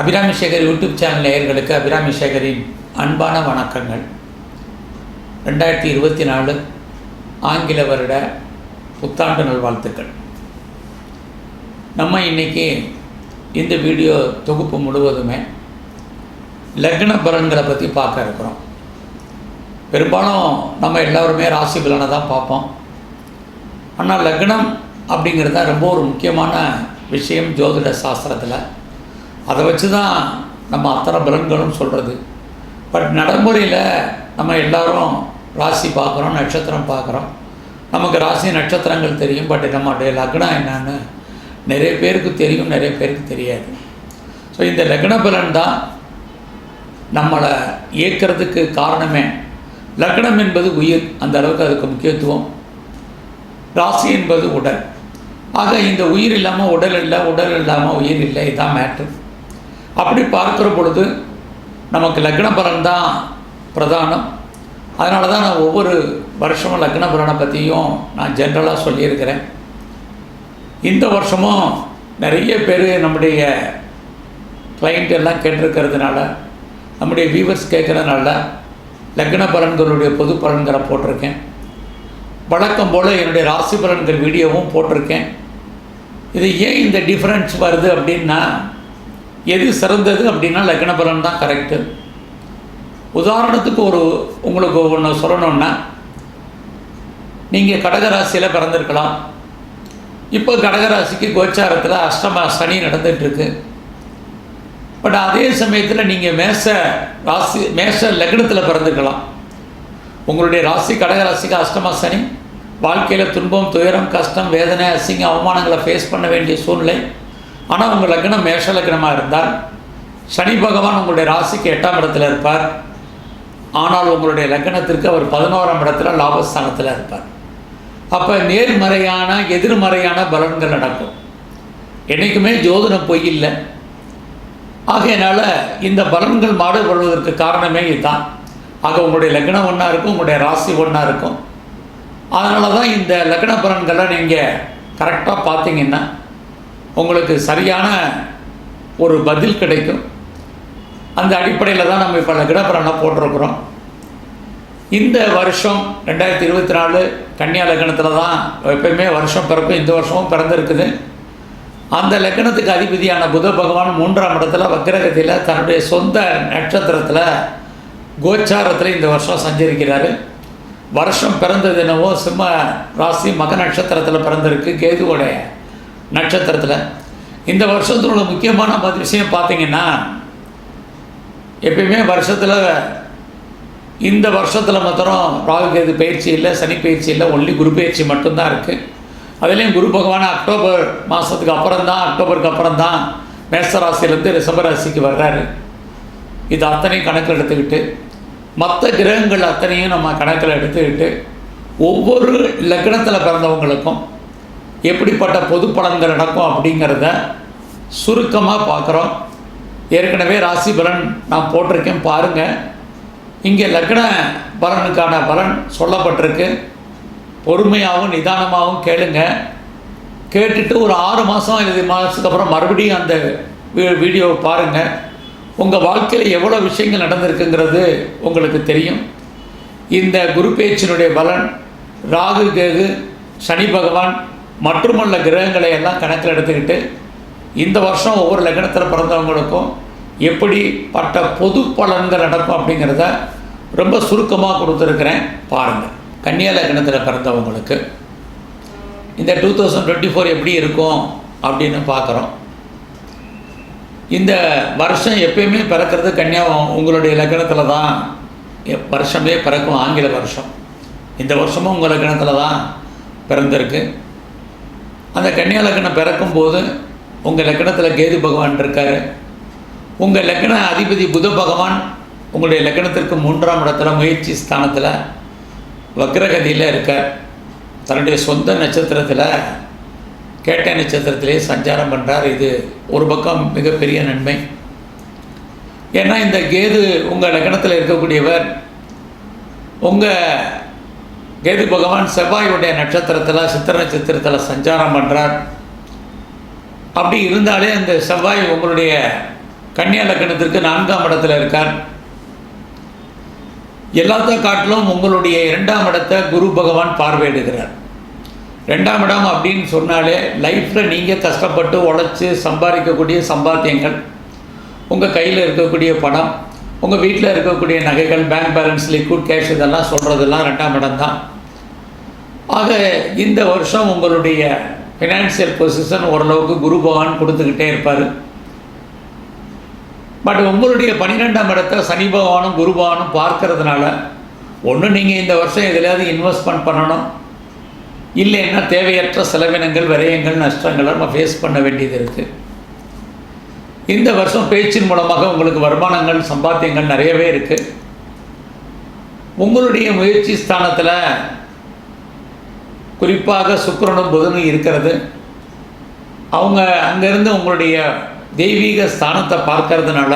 Abirami Sekar YouTube channel நேயர்களுக்கு அபிராமி சேகரின் அன்பான வணக்கங்கள். ரெண்டாயிரத்தி இருபத்தி நாலு ஆங்கில வருட புத்தாண்டு நல்வாழ்த்துக்கள். நம்ம இன்னைக்கு இந்த வீடியோ தொகுப்பு முழுவதுமே லக்ன பலன்களை பற்றி பார்க்க இருக்கிறோம். பெரும்பாலும் நம்ம எல்லோருமே ராசி பலனை தான் பார்ப்போம். ஆனால் லக்னம் அப்படிங்கிறது தான் ரொம்ப ஒரு முக்கியமான விஷயம் ஜோதிட சாஸ்திரத்தில். அதை வச்சு தான் நம்ம அத்தனை பலன்களும் சொல்கிறது பட் நடைமுறையில் நம்ம எல்லாரும் ராசி பார்க்குறோம் நட்சத்திரம் பார்க்குறோம். நமக்கு ராசி நட்சத்திரங்கள் தெரியும் பட் நம்மளுடைய லக்னம் என்னன்னு நிறைய பேருக்கு தெரியும் நிறைய பேருக்கு தெரியாது. ஸோ இந்த லக்ன பலன் தான் நம்மளை இயக்கிறதுக்கு காரணமே. லக்னம் என்பது உயிர் அந்த அளவுக்கு அதுக்கு முக்கியத்துவம். ராசி என்பது உடல். ஆக இந்த உயிர் இல்லாமல் உடல் இல்லை உடல் இல்லாமல் உயிர் இல்லை இதுதான் மேட்ரு அப்படி பார்க்குற பொழுது நமக்கு லக்ன பலன் தான் பிரதானம். அதனால தான் நான் ஒவ்வொரு வருஷமும் லக்ன பலனை பற்றியும் நான் ஜென்ரலாக சொல்லியிருக்கிறேன். இந்த வருஷமும் நிறைய பேர் நம்முடைய கிளைண்ட் எல்லாம் கேட்டிருக்கிறதுனால நம்முடைய வியூவர்ஸ் கேட்குறதுனால லக்ன பலன்களுடைய பொது பலன்களை போட்டிருக்கேன். வழக்கம் போல் என்னுடைய ராசி பலன்கள் வீடியோவும் போட்டிருக்கேன். இது ஏன் இந்த டிஃப்ரென்ஸ் வருது அப்படின்னா எது சிறந்தது அப்படின்னா லக்ன பலன் தான் கரெக்டு உதாரணத்துக்கு ஒரு உங்களுக்கு ஒன்று சொல்லணுன்னா நீங்கள் கடகராசியில் பிறந்திருக்கலாம். இப்போ கடகராசிக்கு கோச்சாரத்தில் அஷ்டம சனி நடந்துகிட்ருக்கு பட் அதே சமயத்தில் நீங்கள் மேச ராசி மேச லக்னத்தில் பிறந்திருக்கலாம். உங்களுடைய ராசி கடகராசிக்கு அஷ்டம சனி. வாழ்க்கையில் துன்பம் துயரம் கஷ்டம் வேதனை அசிங்க அவமானங்களை ஃபேஸ் பண்ண வேண்டிய சூழ்நிலை. ஆனால் உங்கள் லக்னம் மேஷ லக்னமாக இருந்தால் சனி பகவான் உங்களுடைய ராசிக்கு எட்டாம் இடத்துல இருப்பார். ஆனால் உங்களுடைய லக்னத்திற்கு அவர் பதினோராம் இடத்துல லாபஸ்தானத்தில் இருப்பார். அப்போ நேர்மறையான எதிர்மறையான பலன்கள் நடக்கும். என்றைக்குமே ஜோதிடம் பொய் இல்லை. ஆகையினால இந்த பலன்கள் மாடுபடுவதற்கு காரணமே இதுதான். ஆக உங்களுடைய லக்னம் ஒன்றா இருக்கும் உங்களுடைய ராசி ஒன்றா இருக்கும். அதனால தான் இந்த லக்ன பலன்களை நீங்கள் கரெக்டாக பார்த்தீங்கன்னா உங்களுக்கு சரியான ஒரு பதில் கிடைக்கும். அந்த அடிப்படையில் தான் நம்ம இப்போ லக்ன போட்டிருக்கிறோம். இந்த வருஷம் ரெண்டாயிரத்தி இருபத்தி நாலு கன்னியா லக்னத்தில் தான் எப்பயுமே வருஷம் பிறப்பு இந்த வருஷமும் பிறந்திருக்குது. அந்த லக்னத்துக்கு அதிபதியான புத பகவான் மூன்றாம் இடத்துல வக்ரகதியில் தன்னுடைய சொந்த நட்சத்திரத்தில் கோச்சாரத்தில் இந்த வருஷம் சஞ்சரிக்கிறார். வருஷம் பிறந்தது என்னவோ சிம்ம ராசி மக நட்சத்திரத்தில் பிறந்திருக்கு கேதுவோடைய நட்சத்திரத்தில். இந்த வருஷத்தோட முக்கியமான மதி விஷயம் பார்த்தீங்கன்னா எப்பயுமே வருஷத்தில் இந்த வருஷத்தில் மாத்திரம் ராகுகேது பயிற்சி இல்லை சனி பயிற்சி இல்லை ஒன்லி குரு பயிற்சி மட்டும்தான் இருக்குது அதுலேயும் குரு பகவான் அக்டோபர் மாதத்துக்கு அப்புறம் தான் அக்டோபருக்கு அப்புறம் தான் மேசராசிலேருந்து ரிஷபராசிக்கு வர்றாரு. இது அத்தனையும் கணக்கில் எடுத்துக்கிட்டு மற்ற கிரகங்கள் அத்தனையும் நம்ம கணக்கில் எடுத்துக்கிட்டு ஒவ்வொரு லக்னத்தில் பிறந்தவங்களுக்கும் எப்படிப்பட்ட பொது பலன்கள் நடக்கும் அப்படிங்கிறத சுருக்கமாக பார்க்குறோம். ஏற்கனவே ராசி பலன் நான் போட்டிருக்கேன் பாருங்கள் இங்கே லக்ன பலனுக்கான பலன் சொல்லப்பட்டிருக்கு. பொறுமையாகவும் நிதானமாகவும் கேளுங்க. கேட்டுட்டு ஒரு ஆறு மாதம் இது மாதத்துக்கு அப்புறம் மறுபடியும் அந்த வீ- வீடியோவை பாருங்கள் உங்கள் வாழ்க்கையில் எவ்வளோ விஷயங்கள் நடந்திருக்குங்கிறது உங்களுக்கு தெரியும். இந்த குரு பேச்சினுடைய பலன் ராகு கேது சனி பகவான் மற்றுமுள்ள கிரகங்களை எல்லாம் கணக்கில் எடுத்துக்கிட்டு இந்த வருஷம் ஒவ்வொரு லக்னத்தில் பிறந்தவங்களுக்கும் எப்படிப்பட்ட பொது பலன்கள் நடக்கும் அப்படிங்கிறத ரொம்ப சுருக்கமாக கொடுத்துருக்குறேன். பாருங்கள் கன்னியா லக்னத்தில் பிறந்தவங்களுக்கு இந்த டூ தௌசண்ட் டுவெண்ட்டி ஃபோர் எப்படி இருக்கும் அப்படின்னு பார்க்குறோம். இந்த வருஷம் எப்பயுமே பிறக்கிறது கன்னியா உங்களுடைய லக்னத்தில் தான். வருஷமே பிறக்கும் ஆங்கில வருஷம். இந்த வருஷமும் உங்கள் லக்னத்தில் தான் பிறந்திருக்கு. அந்த கன்னியா லக்னம் பிறக்கும்போது உங்கள் லக்னத்தில் கேது பகவான் இருக்கார். உங்கள் லக்ன அதிபதி புத பகவான் உங்களுடைய லக்னத்திற்கு மூன்றாம் இடத்துல முயற்சி ஸ்தானத்தில் வக்ரகதியில் இருக்கார். தன்னுடைய சொந்த நட்சத்திரத்தில் கேட்ட நட்சத்திரத்திலே சஞ்சாரம் பண்ணுறார் இது ஒரு பக்கம் மிகப்பெரிய நன்மை. ஏன்னா இந்த கேது உங்கள் லக்னத்தில் இருக்கக்கூடியவர் உங்கள் கேது பகவான் செவ்வாயுடைய நட்சத்திரத்தில் சித்திர நட்சத்திரத்தில் சஞ்சாரம் பண்ணுறார் அப்படி இருந்தாலே அந்த செவ்வாய் உங்களுடைய கன்னியா லக்கணத்திற்கு நான்காம் இடத்துல இருக்கார். எல்லாத்த காட்டிலும் உங்களுடைய இரண்டாம் இடத்தை குரு பகவான் பார்வையிடுகிறார். ரெண்டாம் இடம் அப்படின்னு சொன்னாலே லைஃப்பில் நீங்கள் கஷ்டப்பட்டு உழைச்சி சம்பாதிக்கக்கூடிய சம்பாத்தியங்கள் உங்கள் கையில் இருக்கக்கூடிய பணம் உங்கள் வீட்டில் இருக்கக்கூடிய நகைகள் பேங்க் பேலன்ஸ் லிக்விட் கேஷ் இதெல்லாம் சொல்கிறதெல்லாம் ரெண்டாம் இடம் தான். ஆக இந்த வருஷம் உங்களுடைய ஃபினான்சியல் பொசிஷன் ஓரளவுக்கு குரு பகவான் கொடுத்துக்கிட்டே இருப்பார். பட் உங்களுடைய பன்னிரெண்டாம் இடத்தை சனி பகவானும் குரு பகவானும் பார்க்கறதுனால ஒன்று நீங்கள் இந்த வருஷம் எதுலையாவது இன்வெஸ்ட்மெண்ட் பண்ணணும். இல்லைன்னா தேவையற்ற செலவினங்கள் விரயங்கள் நஷ்டங்களை நம்ம ஃபேஸ் பண்ண வேண்டியது இருக்குது இந்த வருஷம் பேச்சின் மூலமாக உங்களுக்கு வருமானங்கள் சம்பாத்தியங்கள் நிறையவே இருக்குது உங்களுடைய முயற்சி ஸ்தானத்தில் குறிப்பாக சுக்கரனும் புதனும் இருக்கிறது. அவங்க அங்கேருந்து உங்களுடைய தெய்வீக ஸ்தானத்தை பார்க்கறதுனால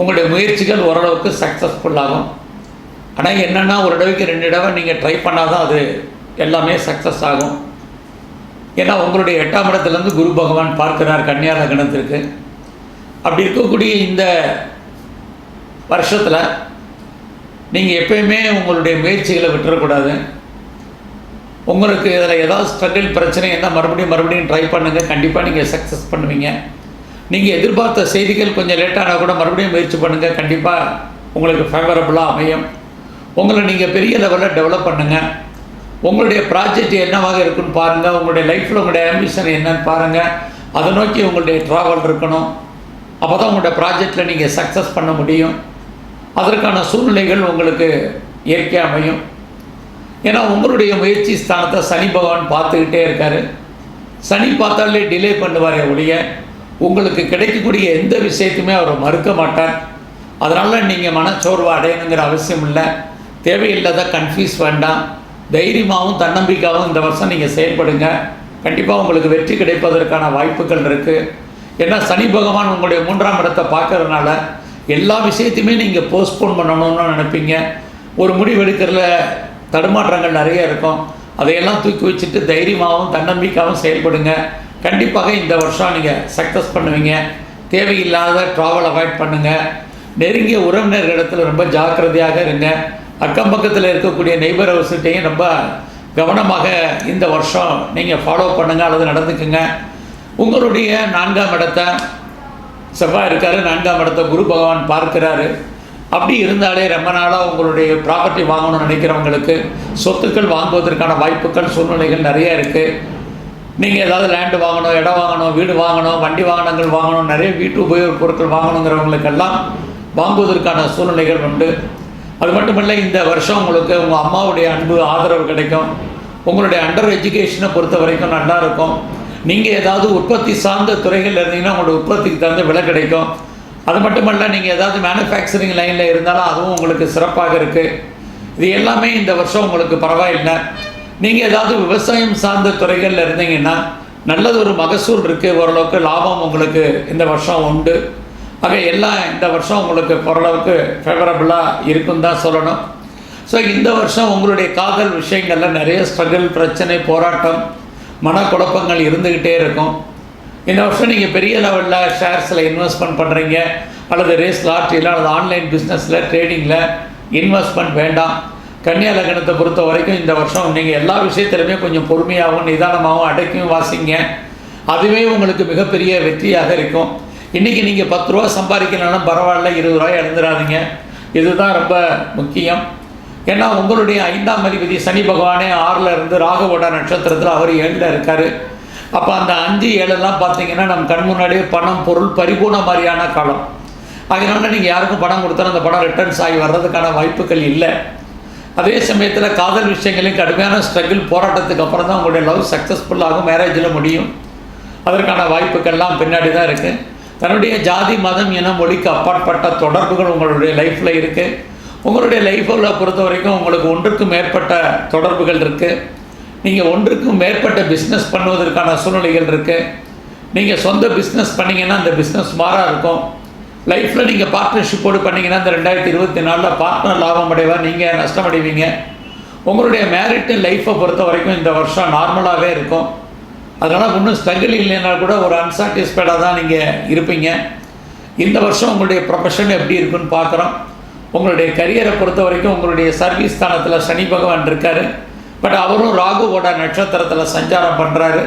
உங்களுடைய முயற்சிகள் ஓரளவுக்கு சக்ஸஸ்ஃபுல்லாகும் ஆனால் என்னென்னா ஒரு தடவைக்கு ரெண்டு தடவை நீங்கள் ட்ரை பண்ணால் தான் அது எல்லாமே சக்ஸஸ் ஆகும். ஏன்னா உங்களுடைய எட்டாம் இடத்துலேருந்து குரு பகவான் பார்க்கிறார் கன்னியா லக்னத்திற்கு. அப்படி இருக்கக்கூடிய இந்த வருஷத்தில் நீங்கள் எப்பயுமே உங்களுடைய முயற்சிகளை விட்டுறக்கூடாது. உங்களுக்கு இதில் ஏதாவது ஸ்ட்ரகிள் பிரச்சனை என்ன மறுபடியும் மறுபடியும் ட்ரை பண்ணுங்கள் கண்டிப்பாக நீங்கள் சக்ஸஸ் பண்ணுவீங்க. நீங்கள் எதிர்பார்த்த செய்திகள் கொஞ்சம் லேட்டானால் கூட மறுபடியும் முயற்சி பண்ணுங்கள் கண்டிப்பாக உங்களுக்கு ஃபேவரபுளாக அமையும். உங்களை நீங்கள் பெரிய லெவலில் டெவலப் பண்ணுங்கள் உங்களுடைய ப்ராஜெக்ட் என்னவாக இருக்குன்னு பாருங்கள் உங்களுடைய லைஃப்பில் உங்களுடைய ஆம்பிஷன் என்னன்னு பாருங்கள் அதை நோக்கி உங்களுடைய ட்ராவல் இருக்கணும். அப்போ தான் உங்களுடைய ப்ராஜெக்டில் நீங்கள் சக்ஸஸ் பண்ண முடியும். அதற்கான சூழ்நிலைகள் உங்களுக்கு இயற்கையாக அமையும். ஏன்னா உங்களுடைய முயற்சி ஸ்தானத்தை சனி பகவான் பார்த்துக்கிட்டே இருக்கார். சனி பார்த்தாலே டிலே பண்ணுவார் ஒழிய உங்களுக்கு கிடைக்கக்கூடிய எந்த விஷயத்தையுமே அவர் மறுக்க மாட்டார். அதனால் நீங்கள் மனச்சோர்வு அடையணுங்கிற அவசியம் இல்லை. தேவையில்லாத கன்ஃபியூஸ் வேண்டாம். தைரியமாகவும் தன்னம்பிக்கையாகவும் இந்த வருஷம் நீங்கள் செயல்படுங்க. கண்டிப்பாக உங்களுக்கு வெற்றி கிடைப்பதற்கான வாய்ப்புகள் இருக்குது ஏன்னா சனி பகவான் உங்களுடைய மூன்றாம் இடத்தை பார்க்கறதுனால எல்லா விஷயத்தையுமே நீங்கள் போஸ்ட்போன் பண்ணணும்னு நினைப்பீங்க. ஒரு முடிவு எடுக்கிறதுல தடுமாற்றங்கள் நிறைய இருக்கும். அதையெல்லாம் தூக்கி வச்சுட்டு தைரியமாகவும் தன்னம்பிக்கையாகவும் செயல்படுங்க. கண்டிப்பாக இந்த வருஷம் நீங்கள் சக்ஸஸ் பண்ணுவீங்க. தேவையில்லாத ட்ராவல் அவாய்ட் பண்ணுங்கள் நெருங்கிய உறவினர்களிடத்தில் ரொம்ப ஜாக்கிரதையாக இருங்க. அக்கம் பக்கத்தில் இருக்கக்கூடிய நெய்பர் ஹவுஸ்கிட்டையும் ரொம்ப கவனமாக இந்த வருஷம் நீங்கள் ஃபாலோ பண்ணுங்கள் அல்லது நடந்துக்குங்க. உங்களுடைய நான்காம் இடத்த செவ்வாய் இருக்காரு நான்காம் இடத்த குரு பகவான் பார்க்கிறாரு. அப்படி இருந்தாலே ரொம்ப நாளாக உங்களுடைய ப்ராப்பர்ட்டி வாங்கணும்னு நினைக்கிறவங்களுக்கு சொத்துக்கள் வாங்குவதற்கான வாய்ப்புகள் சூழ்நிலைகள் நிறைய இருக்குது நீங்கள் ஏதாவது லேண்டு வாங்கணும் இடம் வாங்கணும் வீடு வாங்கணும் வண்டி வாகனங்கள் வாங்கணும் நிறைய வீட்டு உபயோக பொருட்கள் வாங்கணுங்கிறவங்களுக்கெல்லாம் வாங்குவதற்கான சூழ்நிலைகள் உண்டு. அது மட்டும் இல்லை இந்த வருஷம் உங்களுக்கு உங்கள் அம்மாவுடைய அன்பு ஆதரவு கிடைக்கும். உங்களுடைய அண்டர் எஜுகேஷனை பொறுத்த வரைக்கும் நல்லா இருக்கும். நீங்கள் ஏதாவது உற்பத்தி சார்ந்த துறைகள் இருந்தீங்கன்னா உங்களோட உற்பத்திக்கு தகுந்த விலை கிடைக்கும். அது மட்டுமல்ல நீங்கள் ஏதாவது மேனுஃபேக்சரிங் லைனில் இருந்தாலும் அதுவும் உங்களுக்கு சிறப்பாக இருக்குது இது எல்லாமே இந்த வருஷம் உங்களுக்கு பரவாயில்லை. நீங்கள் ஏதாவது விவசாயம் சார்ந்த துறைகளில் இருந்தீங்கன்னா நல்லது ஒரு மகசூல் இருக்குது ஓரளவுக்கு லாபம் உங்களுக்கு இந்த வருஷம் உண்டு. ஆக எல்லாம் இந்த வருஷம் உங்களுக்கு ஓரளவுக்கு ஃபேவரபுளாக இருக்குன்னு தான் சொல்லணும். ஸோ இந்த வருஷம் உங்களுடைய காதல் விஷயங்களில் நிறைய ஸ்ட்ரகிள் பிரச்சனை போராட்டம் மனக்குழப்பங்கள் இருந்துக்கிட்டே இருக்கும். இந்த வருஷம் நீங்கள் பெரிய லெவலில் ஷேர்ஸில் இன்வெஸ்ட்மெண்ட் பண்ணுறீங்க அல்லது ரேஸ் லாட்ரியில் அல்லது ஆன்லைன் பிஸ்னஸில் ட்ரேடிங்கில் இன்வெஸ்ட்மெண்ட் வேண்டாம். கன்னியா லக்னத்தை பொறுத்த வரைக்கும் இந்த வருஷம் நீங்கள் எல்லா விஷயத்திலுமே கொஞ்சம் பொறுமையாகவும் நிதானமாகவும் அடக்கியும் வாசிங்க. அதுவே உங்களுக்கு மிகப்பெரிய வெற்றியாக இருக்கும். இன்றைக்கி நீங்கள் பத்து ரூபா சம்பாதிக்கலனாலும் பரவாயில்ல இருபது ரூபாய் எழுந்துடாதீங்க இதுதான் ரொம்ப முக்கியம். ஏன்னா உங்களுடைய ஐந்தாம் அதிபதி சனி பகவானே ஆறில் இருந்து ராகவோட நட்சத்திரத்தில் அவர் ஏழில் இருக்கார். அப்போ அந்த அஞ்சு ஏழெல்லாம் பார்த்தீங்கன்னா நம்ம கண் முன்னாடியே பணம் பொருள் பரிபூர்ண மாதிரியான காலம். அதனால நீங்கள் யாருக்கும் பணம் கொடுத்தாலும் அந்த பணம் ரிட்டர்ன்ஸ் ஆகி வர்றதுக்கான வாய்ப்புகள் இல்லை. அதே சமயத்தில் காதல் விஷயங்களையும் கடுமையான ஸ்ட்ரகிள் போராட்டத்துக்கு அப்புறம் தான் உங்களுடைய லவ் சக்ஸஸ்ஃபுல்லாகும் மேரேஜில் முடியும். அதற்கான வாய்ப்புகள்லாம் பின்னாடி தான் இருக்குது தன்னுடைய ஜாதி மதம் என மொழிக்கு அப்பாற்பட்ட தொடர்புகள் உங்களுடைய லைஃப்பில் இருக்குது உங்களுடைய லைஃப்பில் பொறுத்த வரைக்கும் உங்களுக்கு ஒன்றுக்கும் மேற்பட்ட தொடர்புகள் இருக்குது நீங்கள் ஒன்றுக்கும் மேற்பட்ட பிஸ்னஸ் பண்ணுவதற்கான சூழ்நிலைகள் இருக்குது நீங்கள் சொந்த பிஸ்னஸ் பண்ணீங்கன்னா அந்த பிஸ்னஸ் மாறாக இருக்கும். லைஃப்பில் நீங்கள் பார்ட்னர்ஷிப்போடு பண்ணிங்கன்னா இந்த ரெண்டாயிரத்தி இருபத்தி நாலில் பார்ட்னர் லாபம் அடைவா நீங்கள் நஷ்டமடைவீங்க உங்களுடைய மேரிட்டு லைஃப்பை பொறுத்த வரைக்கும் இந்த வருஷம் நார்மலாகவே இருக்கும். அதனால் ஒன்றும் ஸ்ட்ரகிள் இல்லைன்னா கூட ஒரு அன்சாட்டிஸ்ஃபைடாக தான் நீங்கள் இருப்பீங்க. இந்த வருஷம் உங்களுடைய ப்ரொஃபஷன் எப்படி இருக்குன்னு பார்க்குறோம். உங்களுடைய கரியரை பொறுத்த வரைக்கும் உங்களுடைய சர்வீஸ் ஸ்தானத்தில் சனி பகவான் இருக்கார். பட் அவரும் ராகுவோட நட்சத்திரத்தில் சஞ்சாரம் பண்ணுறாரு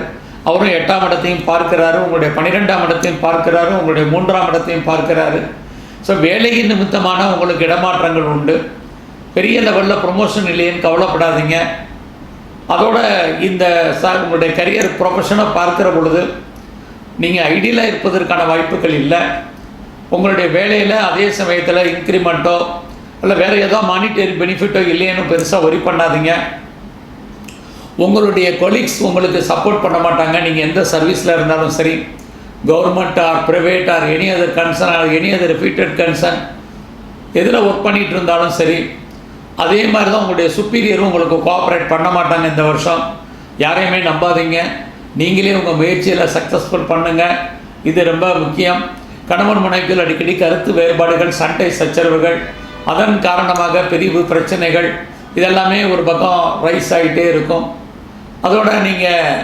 அவரும் எட்டாம் இடத்தையும் பார்க்கிறாரு. உங்களுடைய பன்னிரெண்டாம் இடத்தையும் பார்க்கிறாரு. உங்களுடைய மூன்றாம் இடத்தையும் பார்க்கிறாரு. ஸோ வேலையின் நிமித்தமான உங்களுக்கு இடமாற்றங்கள் உண்டு. பெரிய லெவலில் ப்ரொமோஷன் இல்லையேன்னு கவலைப்படாதீங்க. அதோட இந்த சார் உங்களுடைய கரியர் ப்ரொஃபஷனை பார்க்குற பொழுது நீங்கள் ஐடியலாக இருப்பதற்கான வாய்ப்புகள் இல்லை. உங்களுடைய வேலையில் அதே சமயத்தில் இன்க்ரிமெண்ட்டோ இல்லை வேறு ஏதோ மானிட்டரி பெனிஃபிட்டோ இல்லையேன்னு பெருசாக ஒரி பண்ணாதீங்க. உங்களுடைய கொலீக்ஸ் உங்களுக்கு சப்போர்ட் பண்ண மாட்டாங்க. நீங்கள் எந்த சர்வீஸில் இருந்தாலும் சரி government or private or any other concern or any other repeated concern எதில் ஒர்க் பண்ணிகிட்டு இருந்தாலும் சரி அதே மாதிரி தான் உங்களுடைய சுப்பீரியரும் உங்களுக்கு கோஆப்ரேட் பண்ண மாட்டாங்க இந்த வருஷம். யாரையுமே நம்பாதீங்க. நீங்களே உங்கள் முயற்சியில் சக்ஸஸ்ஃபுல் பண்ணுங்கள் இது ரொம்ப முக்கியம். கணவன் மனைவிகள் அடிக்கடி கருத்து வேறுபாடுகள் சண்டை சச்சரவுகள் அதன் காரணமாக பிரிவு பிரச்சனைகள் இதெல்லாமே ஒரு பக்கம் ரைஸ் ஆகிட்டே இருக்கும். அதோட நீங்கள்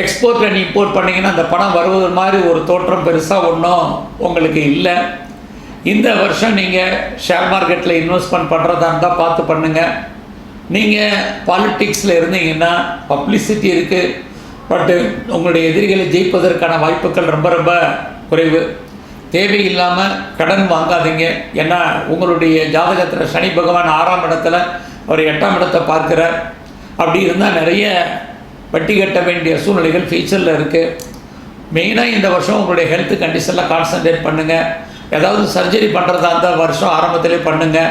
எக்ஸ்போர்ட் அண்ட் இம்போர்ட் பண்ணிங்கன்னா அந்த பணம் வருவது மாதிரி ஒரு தோற்றம் பெருசாக ஒன்றும் உங்களுக்கு இல்லை. இந்த வருஷம் நீங்கள் ஷேர் மார்க்கெட்டில் இன்வெஸ்ட்மெண்ட் பண்ணுறதா இருந்தால் பார்த்து பண்ணுங்கள் நீங்கள் பாலிட்டிக்ஸில் இருந்தீங்கன்னா பப்ளிசிட்டி இருக்குது பட்டு உங்களுடைய எதிரிகளை ஜெயிப்பதற்கான வாய்ப்புகள் ரொம்ப ரொம்ப குறைவு. தேவையில்லாமல் கடன் வாங்காதீங்க. ஏன்னா உங்களுடைய ஜாதகத்தில் சனி பகவான் ஆறாம் இடத்துல அவர் எட்டாம் இடத்தை பார்க்குறார். அப்படி இருந்தால் நிறைய வட்டி கட்ட வேண்டிய சூழ்நிலைகள் ஃபியூச்சரில் இருக்குது மெயினாக இந்த வருஷம் உங்களுடைய ஹெல்த் கண்டிஷனில் கான்சன்ட்ரேட் பண்ணுங்கள் ஏதாவது சர்ஜரி பண்ணுறதா இருந்தால் வருஷம் ஆரம்பத்திலே பண்ணுங்கள்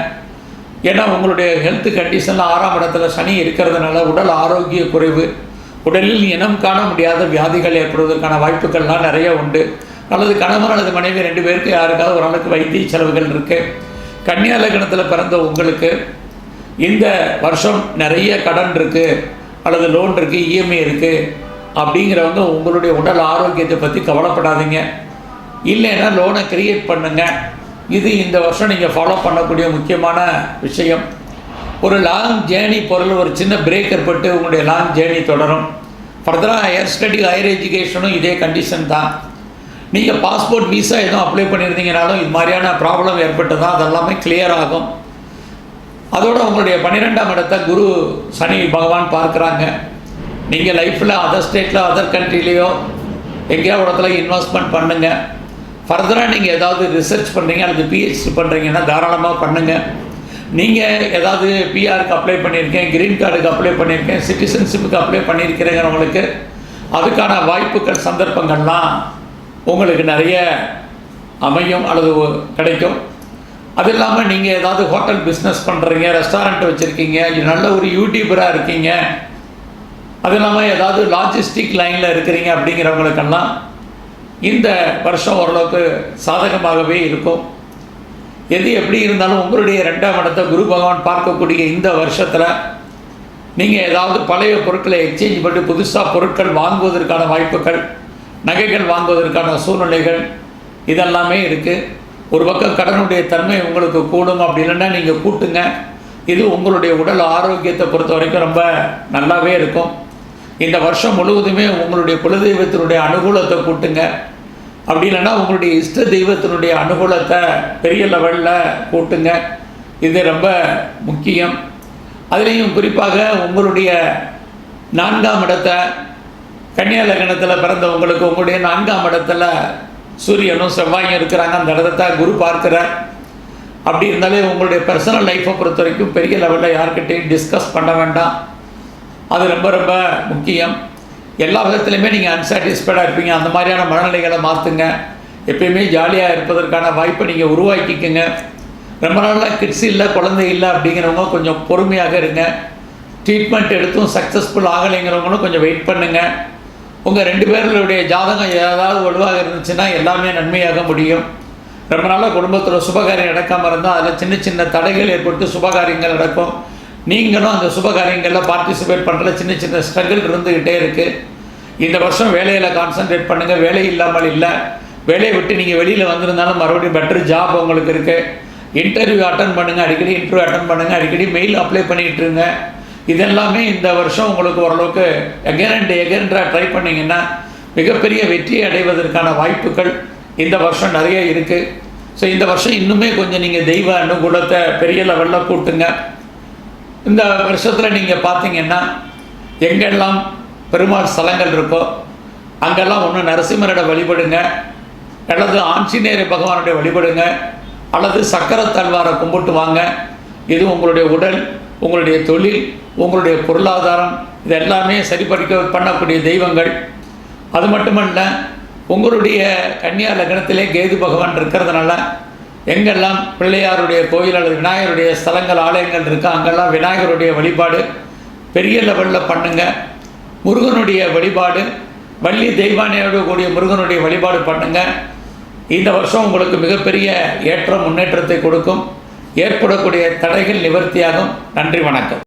ஏன்னா உங்களுடைய ஹெல்த் கண்டிஷனில் ஆறாம் இடத்துல சனி இருக்கிறதுனால உடல் ஆரோக்கிய குறைவு உடலில் இனம் காண முடியாத வியாதிகள் ஏற்படுவதற்கான வாய்ப்புகள்லாம் நிறைய உண்டு. அல்லது கணவர் அல்லது மனைவி ரெண்டு பேருக்கு யாருக்காவது ஓரளவுக்கு வைத்திய செலவுகள் இருக்குது கன்னியா லக்னத்தில் பிறந்த உங்களுக்கு இந்த வருஷம் நிறைய கடன் இருக்குது அல்லது லோன் இருக்குது இஎம்ஐ இருக்குது அப்படிங்கிறவங்க உங்களுடைய உடல் ஆரோக்கியத்தை பற்றி கவலைப்படாதீங்க. இல்லைன்னா லோனை கிரியேட் பண்ணுங்கள் இது இந்த வருஷம் நீங்கள் ஃபாலோ பண்ணக்கூடிய முக்கியமான விஷயம். ஒரு லாங் ஜேர்னி பொருள் ஒரு சின்ன பிரேக் ஏற்பட்டு உங்களுடைய லாங் ஜேர்னி தொடரும். ஃபர்தராக ஹையர் ஸ்டடி ஹையர் எஜுகேஷனும் இதே கண்டிஷன் தான். நீங்கள் பாஸ்போர்ட் விசா எதுவும் அப்ளை பண்ணியிருந்தீங்கனாலும் இது மாதிரியான ப்ராப்ளம் ஏற்பட்டு தான் அதெல்லாமே கிளியர் ஆகும். அதோட உங்களுடைய பன்னிரெண்டாம் இடத்தை குரு சனி பகவான் பார்க்குறாங்க. நீங்கள் லைஃப்பில் அதர் ஸ்டேட்டில் அதர் கண்ட்ரிலேயோ எங்கேயோ இடத்துல இன்வெஸ்ட்மெண்ட் பண்ணுங்கள் ஃபர்தராக நீங்கள் ஏதாவது ரிசர்ச் பண்ணுறீங்க அல்லது பிஹெச்டி பண்ணுறீங்கன்னா தாராளமாக பண்ணுங்கள் நீங்கள் ஏதாவது பிஆருக்கு அப்ளை பண்ணியிருக்கேன் க்ரீன் கார்டுக்கு அப்ளை பண்ணியிருக்கேன் சிட்டிசன்ஷிப்புக்கு அப்ளை பண்ணியிருக்கிறேங்கிறவங்களுக்கு அதுக்கான வாய்ப்புகள் சந்தர்ப்பங்கள்லாம் உங்களுக்கு நிறைய அமையும் அல்லது கிடைக்கும். அது இல்லாமல் நீங்கள் ஏதாவது ஹோட்டல் பிஸ்னஸ் பண்ணுறீங்க ரெஸ்டாரண்ட் வச்சுருக்கீங்க நல்ல ஒரு யூடியூபராக இருக்கீங்க அது இல்லாமல் ஏதாவது லாஜிஸ்டிக் லைனில் இருக்கிறீங்க அப்படிங்கிறவங்களுக்கெல்லாம் இந்த வருஷம் ஓரளவுக்கு சாதகமாகவே இருக்கும். எது எப்படி இருந்தாலும் உங்களுடைய ரெண்டாம் இடத்தை குரு பகவான் பார்க்கக்கூடிய இந்த வருஷத்தில் நீங்கள் ஏதாவது பழைய பொருட்களை எக்ஸ்சேஞ்ச் பண்ணி புதுசாக பொருட்கள் வாங்குவதற்கான வாய்ப்புகள் நகைகள் வாங்குவதற்கான சூழ்நிலைகள் இதெல்லாமே இருக்குது ஒரு பக்கம் கடனுடைய தன்மை உங்களுக்கு கூடும் அப்படி இல்லைன்னா நீங்கள் கூட்டுங்க. இது உங்களுடைய உடல் ஆரோக்கியத்தை பொறுத்த வரைக்கும் ரொம்ப நல்லாவே இருக்கும். இந்த வருஷம் முழுவதுமே உங்களுடைய குலதெய்வத்தினுடைய அனுகூலத்தை கூட்டுங்க. அப்படி இல்லைன்னா உங்களுடைய இஷ்ட தெய்வத்தினுடைய அனுகூலத்தை பெரிய லெவலில் கூட்டுங்க. இது ரொம்ப முக்கியம். அதுலேயும் குறிப்பாக உங்களுடைய நான்காம் இடத்தை கன்னியா லக்னத்தில் பிறந்தவங்களுக்கு உங்களுடைய நான்காம் இடத்துல சூரியனும் செவ்வாயும் இருக்கிறாங்க. அந்த இடத்த குரு பார்க்குறார். அப்படி இருந்தாலே உங்களுடைய பர்சனல் லைஃப்பை பொறுத்த வரைக்கும் பெரிய லெவலில் யார்கிட்டையும் டிஸ்கஸ் பண்ண வேண்டாம். அது ரொம்ப ரொம்ப முக்கியம். எல்லா விதத்துலையுமே நீங்கள் அன்சாட்டிஸ்ஃபைடாக இருப்பீங்க. அந்த மாதிரியான மனநிலைகளை மாற்றுங்க எப்பயுமே ஜாலியாக இருப்பதற்கான வாய்ப்பை நீங்கள் உருவாக்கிக்கோங்க. ரொம்ப நாளாக கிட்ஸ் இல்லை குழந்தை இல்லை அப்படிங்கிறவங்க கொஞ்சம் பொறுமையாக இருங்க. ட்ரீட்மெண்ட் எடுத்தும் சக்ஸஸ்ஃபுல் ஆகலைங்கிறவங்களும் கொஞ்சம் வெயிட் பண்ணுங்கள் உங்கள் ரெண்டு பேர்களுடைய ஜாதகம் ஏதாவது வலுவாக இருந்துச்சுன்னா எல்லாமே நன்மையாக முடியும். ரொம்ப நாளாக குடும்பத்தில் சுபகாரியம் நடக்காமல் இருந்தால் அதில் சின்ன சின்ன தடைகள் ஏற்பட்டு சுபகாரியங்கள் நடக்கும். நீங்களும் அந்த சுபகாரியங்களில் பார்ட்டிசிபேட் பண்ணுற சின்ன சின்ன ஸ்ட்ரகிள் இருந்துக்கிட்டே இருக்குது இந்த வருஷம் வேலையில் கான்சன்ட்ரேட் பண்ணுங்கள் வேலை இல்லாமல் இல்லை. வேலையை விட்டு நீங்கள் வெளியில் வந்திருந்தாலும் மறுபடியும் பெட்டர் ஜாப் உங்களுக்கு இருக்குது இன்டர்வியூ அட்டன் பண்ணுங்கள் அடிக்கடி இன்டர்வியூ அட்டன் பண்ணுங்கள் அடிக்கடி மெயில் அப்ளை பண்ணிகிட்டு இருங்க. இதெல்லாமே இந்த வருஷம் உங்களுக்கு ஓரளவுக்கு எகன் அண்ட் ட்ரை பண்ணிங்கன்னா மிகப்பெரிய வெற்றி அடைவதற்கான வாய்ப்புகள் இந்த வருஷம் நிறைய இருக்குது ஸோ இந்த வருஷம் இன்னுமே கொஞ்சம் நீங்கள் தெய்வ அனுகூலத்தை பெரிய லெவலில் கூட்டுங்க. இந்த வருஷத்தில் நீங்கள் பார்த்தீங்கன்னா எங்கெல்லாம் பெருமாள் ஸ்தலங்கள் இருக்கோ அங்கெல்லாம் ஒன்று நரசிம்மரோட வழிபடுங்க. அல்லது ஆஞ்சநேயர் பகவானுடைய வழிபடுங்க. அல்லது சக்கர தல்வாரை கும்பிட்டு வாங்க. இது உங்களுடைய உடல். உங்களுடைய தொழில் உங்களுடைய பொருளாதாரம் இது எல்லாமே சரிபடிக்க பண்ணக்கூடிய தெய்வங்கள். அது மட்டுமல்ல உங்களுடைய கன்னியா லக்னத்திலே கேது பகவான் இருக்கிறதுனால எங்கெல்லாம் பிள்ளையாருடைய கோயில் அல்லது விநாயகருடைய ஸ்தலங்கள் ஆலயங்கள் இருக்கோ அங்கெல்லாம் விநாயகருடைய வழிபாடு பெரிய லெவலில் பண்ணுங்க. முருகனுடைய வழிபாடு வள்ளி தெய்வானையோடு கூடிய முருகனுடைய வழிபாடு பண்ணுங்க. இந்த வருஷம் உங்களுக்கு மிகப்பெரிய ஏற்றம் முன்னேற்றத்தை கொடுக்கும். ஏற்படக்கூடிய தடைகள் நிவர்த்தியாகும். நன்றி வணக்கம்.